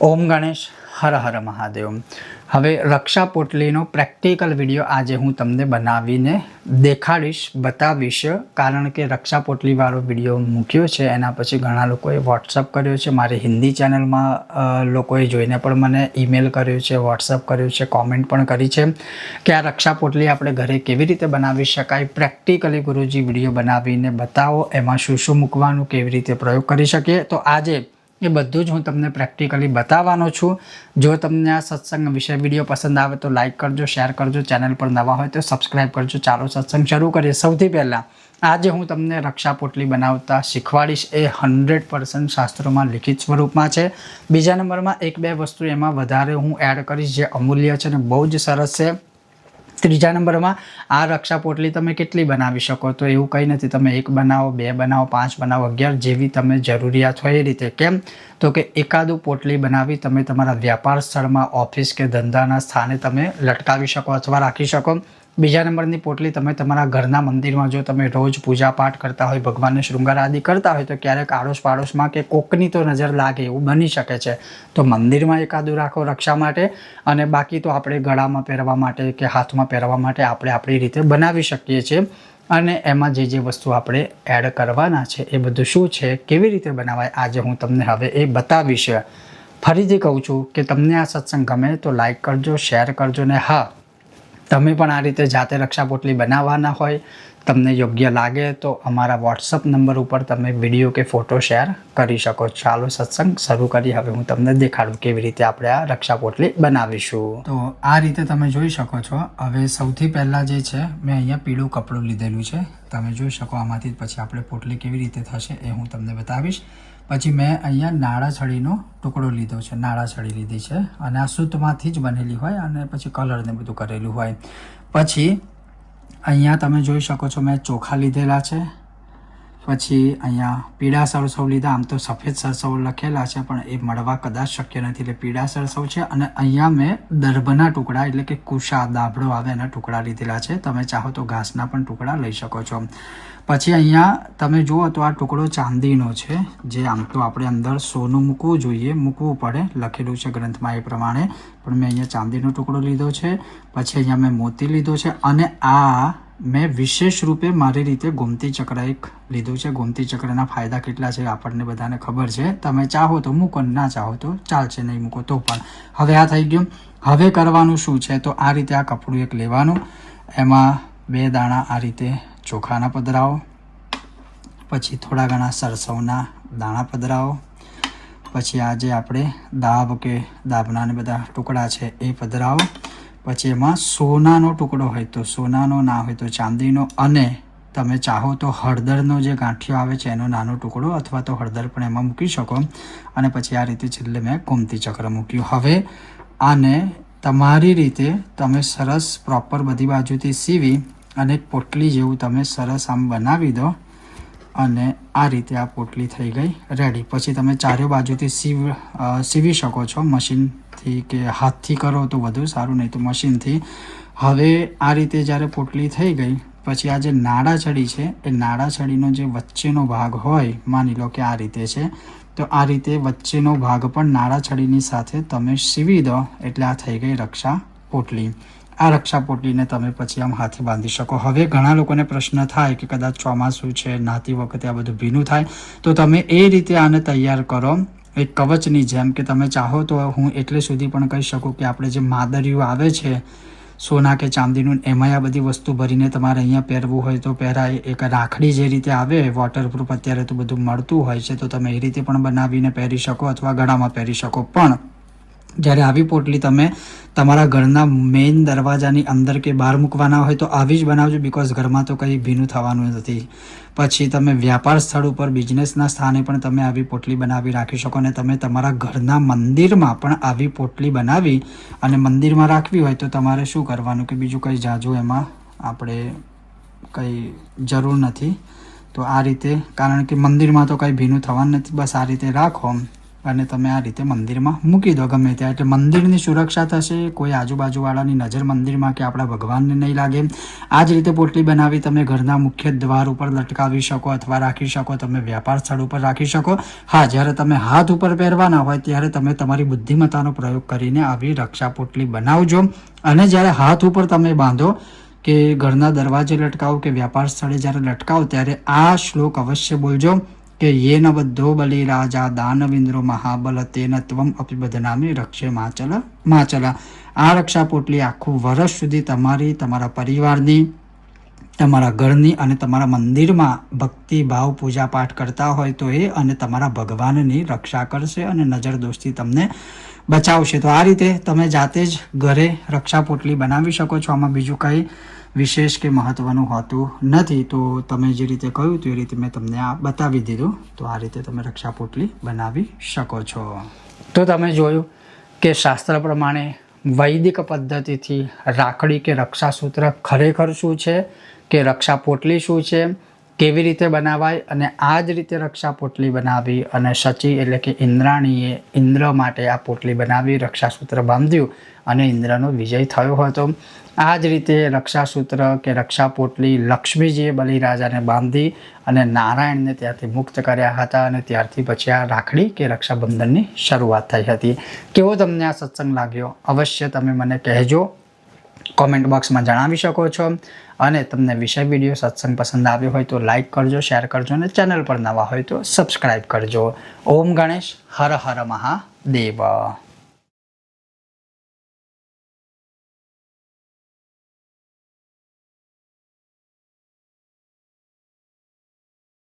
ઓમ ગણેશ, હર હર મહાદેવ. હવે રક્ષા પોટલીનો practical video આજે હું તમને બનાવીને દેખાડીશ, બતાવીશ, કારણ કે રક્ષા પોટલીવાળો વીડિયો મૂક્યો છે, એના પછી ઘણા લોકોએ વોટ્સઅપ કર્યો છે, મારી હિન્દી ચેનલમાં લોકોએ જોઈને પણ મને ઈમેલ કર્યો છે વોટ્સઅપ કર્યો છે કોમેન્ટ પણ કરી છે, કે આ રક્ષા પોટલી આપણે ઘરે કેવી રીતે બનાવી શકાય પ્રેક્ટિકલી ગુરુજી વીડિયો બનાવીને બતાવો, એમાં શું શું મૂકવાનું, કેવી રીતે પ્રયોગ કરી શકીએ. તો આજે એ બધું જ હું તમને પ્રેક્ટિકલી બતાવવાનો છું. જો તમને આ સત્સંગ વિશે વીડિયો પસંદ આવે તો લાઇક કરજો શેર કરજો ચેનલ પર નવા હોય તો સબસ્ક્રાઈબ કરજો. ચાલો સત્સંગ શરૂ કરીએ. સૌથી પહેલાં, આજે હું તમને રક્ષા પોટલી બનાવતા શીખવાડીશ. એ હંડ્રેડ પર્સન્ટ શાસ્ત્રોમાં લિખિત સ્વરૂપમાં છે. બીજા નંબરમાં એક બે વસ્તુ એમાં વધારે હું એડ કરીશ જે અમૂલ્ય છે ને બહુ જ સરસ છે. ત્રીજા નંબરમાં, આ રક્ષા પોટલી તમે કેટલી બનાવી શકો? તો એવું કંઈ નથી. તમે એક બનાવો, બે બનાવો, પાંચ બનાવો, અગિયાર જેવી તમે જરૂરિયાત હોય એ રીતે. કેમ? તો કે એકાદું પોટલી બનાવી તમે તમારા વ્યાપાર સ્થળમાં, ઓફિસ કે ધંધાના સ્થાને તમે લટકાવી શકો અથવા રાખી શકો. બીજા નંબરની પોટલી તમે તમારા ઘરના મંદિરમાં જો તમે રોજ પૂજા પાઠ કરતા હોય, ભગવાનને શૃંગાર આદિ કરતા હોય, તો ક્યારેક આડોશ પાડોશમાં કે કોકની તો નજર લાગે એવું બની શકે છે. તો મંદિરમાં એકાદું રાખો રક્ષા માટે અને બાકી તો આપણે ગળામાં પહેરવા માટે કે હાથમાં પહેરવા માટે આપણે આપણી રીતે બનાવી શકીએ છીએ. અને એમાં જે જે વસ્તુ આપણે એડ કરવાના છે, એ બધું શું છે, કેવી રીતે બનાવાય, આજે હું તમને હવે એ બતાવીશ. ફરીથી કહું છું કે તમને આ સત્સંગ ગમે તો લાઈક કરજો શેર કરજો ને હા તમે પણ આ રીતે જાતે રક્ષા પોટલી બનાવવાના હોય, તમને યોગ્ય લાગે તો અમારા વોટ્સઅપ નંબર ઉપર તમે વીડિયો કે ફોટો શેર કરી શકો ચાલો સત્સંગ શરૂ કરી હવે હું તમને દેખાડું કેવી રીતે આપણે આ રક્ષા પોટલી બનાવીશું. તો આ રીતે તમે જોઈ શકો છો. હવે સૌથી પહેલાં જે છે, મેં અહીંયા પીળું કપડું લીધેલું છે. તમે જોઈ શકો આમાંથી પછી આપણે પોટલી કેવી રીતે થશે એ હું તમને બતાવીશ. પછી મેં અહીંયા નાળા છડીનો ટુકડો લીધો છે નાળા છડી લીધી છે અને આ સૂતમાંથી જ બનેલી હોય અને પછી કલર ને બધું કરેલું હોય. પછી અહીંયા તમે જોઈ શકો છો મેં ચોખા લીધેલા છે પછી અહીંયા પીળા સરસવ લીધા. આમ તો સફેદ સરસવ લખેલા છે, પણ એ મળવા કદાચ શક્ય નથી. એટલે પીળા સરસવ છે અને અહીંયા મેં દર્ભના ટુકડા, એટલે કે કુશા દાભડો આવે એના ટુકડા લીધેલા છે. તમે ચાહો તો ઘાસના પણ ટુકડા લઈ શકો છો. પછી અહીંયા તમે જુઓ તો આ ટુકડો ચાંદીનો છે, જે આમ તો આપણે અંદર સોનું મૂકવું જોઈએ, મૂકવું પડે, લખેલું છે ગ્રંથમાં એ પ્રમાણે. પણ મેં અહીંયા ચાંદીનો ટુકડો લીધો છે. પછી અહીંયા મેં મોતી લીધો છે અને આ મેં વિશેષ રૂપે મારી રીતે ગોમતી ચક્ર એક લીધું છે. ગોમતી ચક્રના ફાયદા કેટલા છે આપણને બધાને ખબર છે. તમે ચાહો તો મૂકો, ના ચાહો તો ચાલશે, નહીં મૂકો તો પણ. હવે આ થઈ ગયું. હવે કરવાનું શું છે? તો આ રીતે આ કપડું એક લેવાનું. એમાં બે દાણા આ રીતે ચોખાના પધરાવો પછી થોડા ઘણા સરસવના દાણા પધરાવો પછી આ જે આપણે દાબ કે દાબના ને બધા ટુકડા છે એ પધરાવો પછી એમાં સોનાનો ટુકડો હોય તો સોનાનો, ના હોય તો ચાંદીનો અને તમે ચાહો તો હળદરનો જે ગાંઠિયો આવે છે એનો નાનો ટુકડો અથવા તો હળદર પણ એમાં મૂકી શકો. અને પછી આ રીતે છેલ્લે મેં ગોમતી ચક્ર મૂક્યું. હવે આને તમારી રીતે તમે સરસ પ્રોપર બધી બાજુથી સીવી અને પોટલી જેવું તમે સરસ આમ બનાવી દો. અને આ રીતે આ પોટલી થઈ ગઈ. રેડી પછી તમે ચારે બાજુથી સીવ સીવી શકો છો મશીનથી કે હાથથી કરો તો વધુ સારું, નહીં તો મશીનથી. હવે આ રીતે જ્યારે પોટલી થઈ ગઈ, પછી આ જે નાડા છડી છે, એ નાડા છડીનો જે વચ્ચેનો ભાગ હોય, માની લો કે આ રીતે છે, તો આ રીતે વચ્ચેનો ભાગ પણ નાડા છડીની સાથે તમે સીવી દો, એટલે આ થઈ ગઈ રક્ષા પોટલી. આ રક્ષા પોટલીને તમે પછી આમ હાથે બાંધી શકો. હવે ઘણા લોકોને પ્રશ્ન થાય કે કદાચ ચોમાસું છે, નાતી વખતે આ બધું ભીનું થાય, તો તમે એ રીતે આને તૈયાર કરો. એક કવચની જેમ કે તમે ચાહો તો હું એટલે સુધી પણ કહી શકું કે આપણે જે માદરીઓ આવે છે, સોના કે ચાંદીનું, એમાંય આ બધી વસ્તુ ભરીને તમારે અહીંયા પહેરવું હોય તો પહેરાય. એક રાખડી જે રીતે આવે વોટરપ્રૂફ અત્યારે તો બધું મળતું હોય છે, તો તમે એ રીતે પણ બનાવીને પહેરી શકો અથવા ગળામાં પહેરી શકો. પણ જ્યારે આવી પોટલી તમે તમારા ઘરના મેઇન દરવાજાની અંદર કે બહાર મૂકવાના હોય તો આવી જ બનાવજો બિકોઝ ઘરમાં તો કંઈ ભીનું થવાનું નથી. પછી તમે વ્યાપાર સ્થળ ઉપર બિઝનેસના સ્થાને પણ તમે આવી પોટલી બનાવી રાખી શકો અને તમે તમારા ઘરના મંદિરમાં પણ આવી પોટલી બનાવી અને મંદિરમાં રાખવી હોય તો તમારે શું કરવાનું કે બીજું કંઈ જાજુ એમાં આપણે કંઈ જરૂર નથી. તો આ રીતે, કારણ કે મંદિરમાં તો કંઈ ભીનું થવાનું નથી, બસ આ રીતે રાખો. અને તમે આ રીતે મંદિરમાં મૂકી દો. ગમે ત્યાં એટલે મંદિરની સુરક્ષા થશે. કોઈ આજુબાજુવાળાની નજર મંદિરમાં કે આપણા ભગવાનને નહીં લાગે. આ જ રીતે પોટલી બનાવી તમે ઘરના મુખ્ય દ્વાર ઉપર લટકાવી શકો અથવા રાખી શકો. તમે વ્યાપાર સ્થળ ઉપર રાખી શકો. હા, જ્યારે તમે હાથ ઉપર પહેરવાના હોય ત્યારે તમે તમારી બુદ્ધિમત્તાનો પ્રયોગ કરીને આવી રક્ષા પોટલી બનાવજો. અને જ્યારે હાથ ઉપર તમે બાંધો કે ઘરના દરવાજે લટકાવો કે વ્યાપાર સ્થળે જ્યારે લટકાવો ત્યારે આ શ્લોક અવશ્ય બોલજો. કે યેન બધો બલિ રાજા દાનવિન્દ્રો મહાબલ તેન ત્વમ અપિબધનામી રક્ષે માચલ માચલ. આ રક્ષા પોટલી આખું વર્ષ સુધી તમારી, તમારા પરિવારની, તમારા ઘરની અને તમારા મંદિરમાં ભક્તિ, ભાવ પૂજા પાઠ કરતા હોય તો એ અને તમારા ભગવાનની રક્ષા કરશે અને નજર દોસ્તી તમને બચાવશે. તો આ રીતે તમે જાતે જ ઘરે રક્ષા પોટલી બનાવી શકો છો. આમાં બીજું કંઈ વિશેષ કે મહત્વનું હોતું નથી. તો તમે જે રીતે કહ્યું તો રીતે મેં તમને આ બતાવી દીધું. તો આ રીતે તમે રક્ષા પોટલી બનાવી શકો છો. તો તમે જોયું કે શાસ્ત્ર પ્રમાણે વૈદિક પદ્ધતિથી રાખડી કે રક્ષાસૂત્ર ખરેખર શું છે? કે રક્ષા પોટલી શું છે? કેવી રીતે બનાવાય અને આ જ રીતે રક્ષા પોટલી બનાવી અને સચી એટલે કે ઇન્દ્રાણીએ ઇન્દ્ર માટે આ પોટલી બનાવી, રક્ષાસૂત્ર બાંધ્યું અને ઇન્દ્રનો વિજય થયો હતો. આ જ રીતે રક્ષાસૂત્ર કે રક્ષા પોટલી લક્ષ્મીજીએ બલિરાજાને બાંધી અને નારાયણને ત્યાંથી મુક્ત કર્યા હતા અને ત્યારથી પછી આ રાખડી કે રક્ષાબંધનની શરૂઆત થઈ હતી. કેવો તમને આ સત્સંગ લાગ્યો? અવશ્ય તમે મને કહેજો. કોમેન્ટ બોક્સમાં જણાવી શકો છો. અને તમને વિષય વીડિયો સત્સંગ પસંદ આવ્યો હોય તો લાઇક કરજો શેર કરજો અને ચેનલ પર નવા હોય તો સબસ્ક્રાઈબ કરજો. ઓમ ગણેશ, હર હર મહાદેવ.